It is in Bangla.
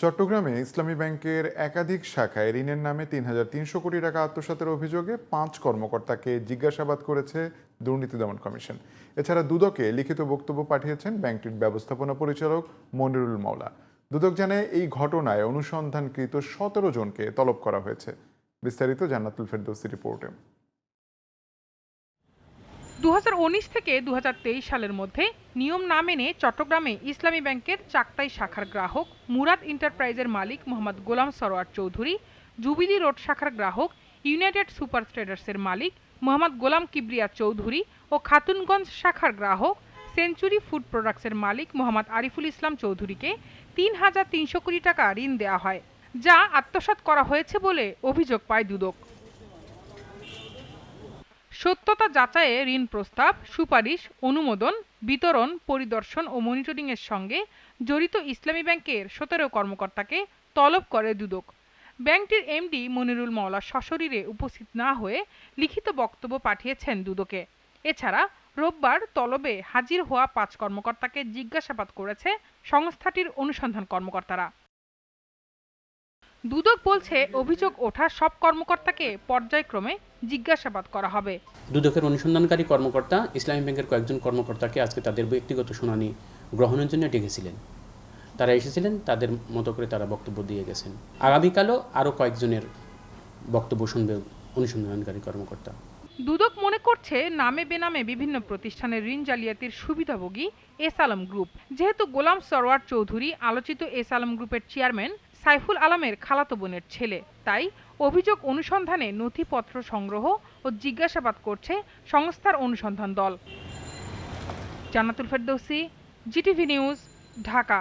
চট্টগ্রামে ইসলামী ব্যাংকের একাধিক শাখায় ঋণের নামে তিন হাজার তিনশো কোটি টাকা আত্মসাতের অভিযোগে পাঁচ কর্মকর্তাকে জিজ্ঞাসাবাদ করেছে দুর্নীতি দমন কমিশন। এছাড়া দুদকে লিখিত বক্তব্য পাঠিয়েছেন ব্যাংকটির ব্যবস্থাপনা পরিচালক মনিরুল মাওলা। দুদক জানায়, এই ঘটনায় অনুসন্ধানকৃত সতেরো জনকে তলব করা হয়েছে। বিস্তারিত জান্নাতুল ফেরদৌসি রিপোর্টে। দু হাজার উনিশ থেকে দু হাজার তেইশ সালের মধ্যে নিয়ম না মেনে চট্টগ্রামে ইসলামী ব্যাংকের চাকতাই শাখার গ্রাহক মুরাদ এন্টারপ্রাইজের মালিক মোহাম্মদ গোলাম সরোয়ার চৌধুরী, জুবিলি রোড শাখার গ্রাহক ইউনাইটেড সুপার ট্রেডার্সের মালিক মোহাম্মদ গোলাম কিবরিয়া চৌধুরী ও খাতুনগঞ্জ শাখার গ্রাহক সেঞ্চুরি ফুড প্রোডাক্টসের মালিক মোহাম্মদ আরিফুল ইসলাম চৌধুরীকে তিন হাজার তিনশো কোটি টাকা ঋণ দেওয়া হয়, যা আত্মসাৎ করা হয়েছে বলে অভিযোগ পায় দুদক। সত্যতা যাচাইয়ে ঋণ প্রস্তাব, সুপারিশ, অনুমোদন, বিতরণ, পরিদর্শন ও মনিটরিং এর সঙ্গে জড়িত ইসলামী ব্যাংকের সতেরো কর্মকর্তাকে তলব করে দুদক। ব্যাংকটির এমডি মনিরুল মাওলা সশরীরে উপস্থিত না হয়ে লিখিত বক্তব্য পাঠিয়েছেন দুদকে। এছাড়া রোববার তলবে হাজির হওয়া পাঁচ কর্মকর্তাকে জিজ্ঞাসাবাদ করেছে সংস্থাটির অনুসন্ধান কর্মকর্তারা। দুদক বলছে, অভিযোগ ওঠা সব কর্মকর্তাকে পর্যায়ক্রমে জিজ্ঞাসাবাদ করা হবে। দুদকের অনুসন্ধানকারী কর্মকর্তা, ইসলামী ব্যাংকের কয়েকজন কর্মকর্তাকে আজকে তাদের ব্যক্তিগত শুনানি গ্রহণের জন্য ডেকেছিলেন। তারা এসেছিলেন, তাদের মতো করে তারা বক্তব্য দিয়ে গেছেন। আগামীকালও আরও কয়েকজনের বক্তব্য শুনবে অনুসন্ধানকারী কর্মকর্তা। দুদক মনে করছে নামে বেনামে বিভিন্ন প্রতিষ্ঠানের ঋণ জালিয়াতির সুবিধাভোগী এস আলম গ্রুপ। যেহেতু গোলাম সরওয়ার চৌধুরী আলোচিত এস আলম গ্রুপের চেয়ারম্যান, সাইফুল আলমের খালাতো বোনের ছেলে। তাই অভিযোগ অনুসন্ধানে নথিপত্র সংগ্রহ ও জিজ্ঞাসাবাদ করছে সংস্থার অনুসন্ধান দল। Jannatul Ferdousi, GTV news, Dhaka.